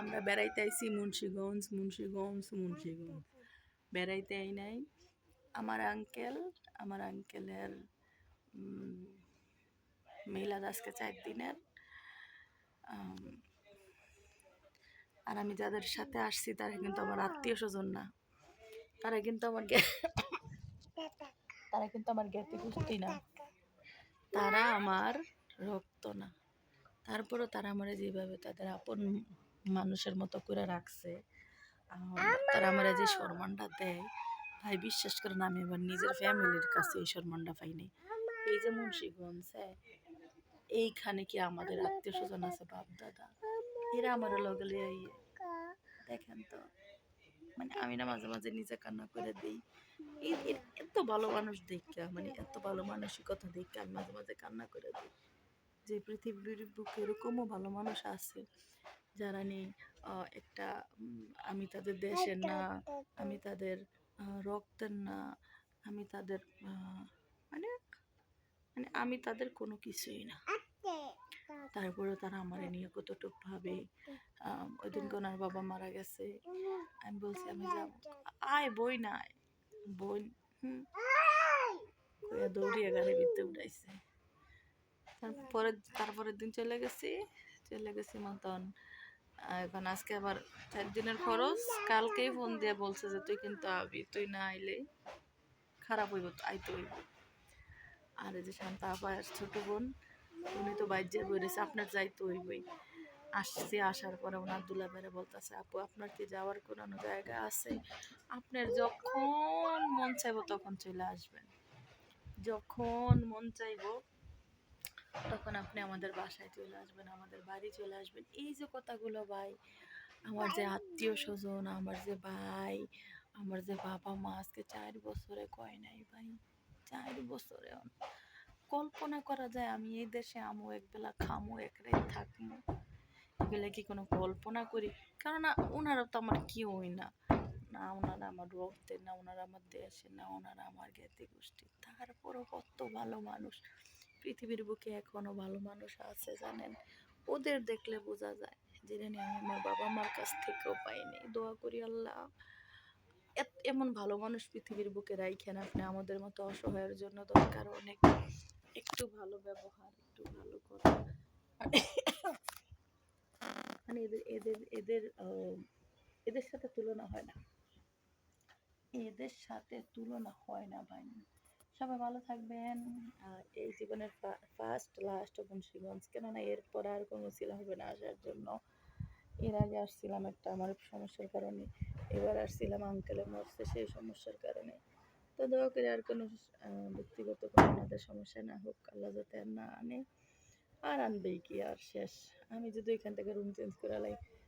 আমরা বেড়াইতে আইছি মুন্সিগঞ্জ মুন্সিগঞ্জ মুন্সিগঞ্জ। বেড়াইতে আই নাই। আমার আঙ্কেল আমার আঙ্কেলের মিলাদ আজকে চার দিনের। আর আমি যাদের সাথে আসছি, তারা কিন্তু আমার আত্মীয় স্বজন না। তারা কিন্তু আমার তারা কিন্তু আমার জ্ঞাতি গোষ্ঠী না। তারা আমার রক্ত না। তারপরও তারা আমার যেভাবে তাদের আপন মানুষের মতো করে রাখছে। আম, তারা আমার যে সম্মানটা দেয় ভাই বিশ্বাস করেন আমি আমার নিজের ফ্যামিলির কাছে এই সম্মানটা পাইনি এই যে মুন্সিগঞ্জ হ্যাঁ, এইখানে কি আমাদের আত্মীয় স্বজন আছে বাপ দাদা এরা আমার লগে লইয়া ইয়ে। দেখেন তো মানে আমি না মাঝে মাঝে নিজে কান্না করে দিই। এত ভালো মানুষ দেখে মানে এত ভালো মানসিকতা দেখে আমি মাঝে মাঝে কান্না করে দিই। যে পৃথিবীর বুকে এরকমও ভালো মানুষ আছে যারা নেই একটা আমি তাদের দেশের না আমি তাদের রক্তের না আমি তাদের মানে মানে আমি তাদের কোনো কিছুই না। তারপরে তারা আমার নিয়ে কতটুকু ভাবে ওই দিন ওনার বাবা মারা গেছে। আমি বলছি আমি যাব। আয় বই না বই দৌড়িয়ে গাড়ির ভিতরে উঠাইছে। তারপরে তারপরের দিন চলে গেছি চলে গেছি মতন। এখন আজকে আবার চার দিনের খরচ। কালকেই ফোন দিয়ে বলছে যে, তুই কিন্তু আবি, তুই না আইলে খারাপ হইব, আইতে হইব। আর এই যে শান্তা আপা আর ছোট বোন, উনি তো বাইরে বেরিয়েছে আপনার যাইতে হইবই। আসছে, আসার পরে ওনার দুলা বেড়ে বলতেছে, আপু, আপনার কি যাওয়ার কোনো জায়গা আছে? আপনার যখন মন চাইব তখন চলে আসবেন। যখন মন চাইব তখন আপনি আমাদের বাসায় চলে আসবেন, আমাদের বাড়ি চলে আসবেন। এই যে কথাগুলো ভাই, আমার যে আত্মীয় স্বজন, আমার যে ভাই, আমার যে বাবা মা আজকে চার বছরে কয় নাই ভাই, চার বছরে কল্পনা করা যায় আমি এই দেশে আমু একবেলা খামু, এক রাত থাকব কি কোনো কল্পনা করি? কেননা ওনারা তো আমার কেউই না। না ওনারা আমার রক্তের, না ওনারা আমার দেশের, না ওনারা আমার জ্ঞাতি গোষ্ঠীর তারপরও কত ভালো মানুষ। পৃথিবীর বুকে এখনও ভালো মানুষ আছে জানেন? ওদের দেখলে বোঝা যায় যেটা নিয়ে আমি আমার বাবা মার কাছ থেকেও পাইনি। দোয়া করি আল্লাহ। এমন ভালো মানুষ পৃথিবীর বুকে রাইখেন আপনি। আমাদের মতো অসহায়ের জন্য দরকার অনেক। একটু ভালো ব্যবহার, একটু ভালো কথা। মানে এদের এদের এদের এদের সাথে তুলনা হয় না। এদের সাথে তুলনা হয় না ভাই। সবাই ভালো থাকবেন। আর এই জীবনের ফার্স্ট লাস্ট বংশীগঞ্জ কেননা এরপর আর কোনো ছিল হবে না আসার জন্য। এর আগে আসছিলাম একটা আমার সমস্যার কারণে। এবার আসছিলাম আঙ্কেলে মরছে সেই সমস্যার কারণে। তো দোয়া করে আর কোনো ব্যক্তিগত কোনো আমাদের সমস্যা না হোক। আল্লাহ যাতে না আনে। আর আনবেই কি আর শেষ। আমি যদি এখান থেকে রুম চেঞ্জ করে লাই